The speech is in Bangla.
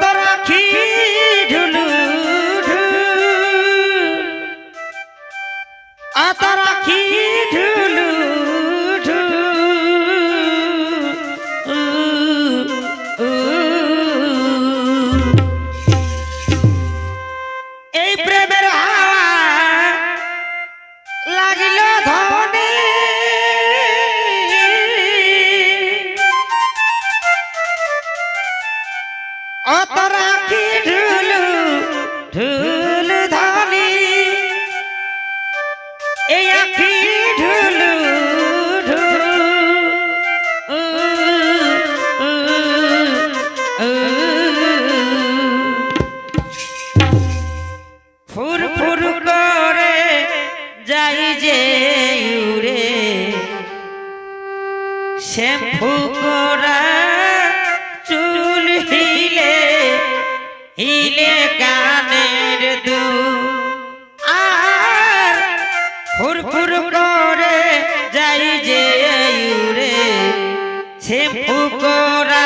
teraki dulu Teraki এই আখি ঢুলু ফুর ফুর করে যাই যে উড়ে। সে ফুকরা চুল হিলে হিলে গান ফুর করে যাই যে উরে সে ফুকরা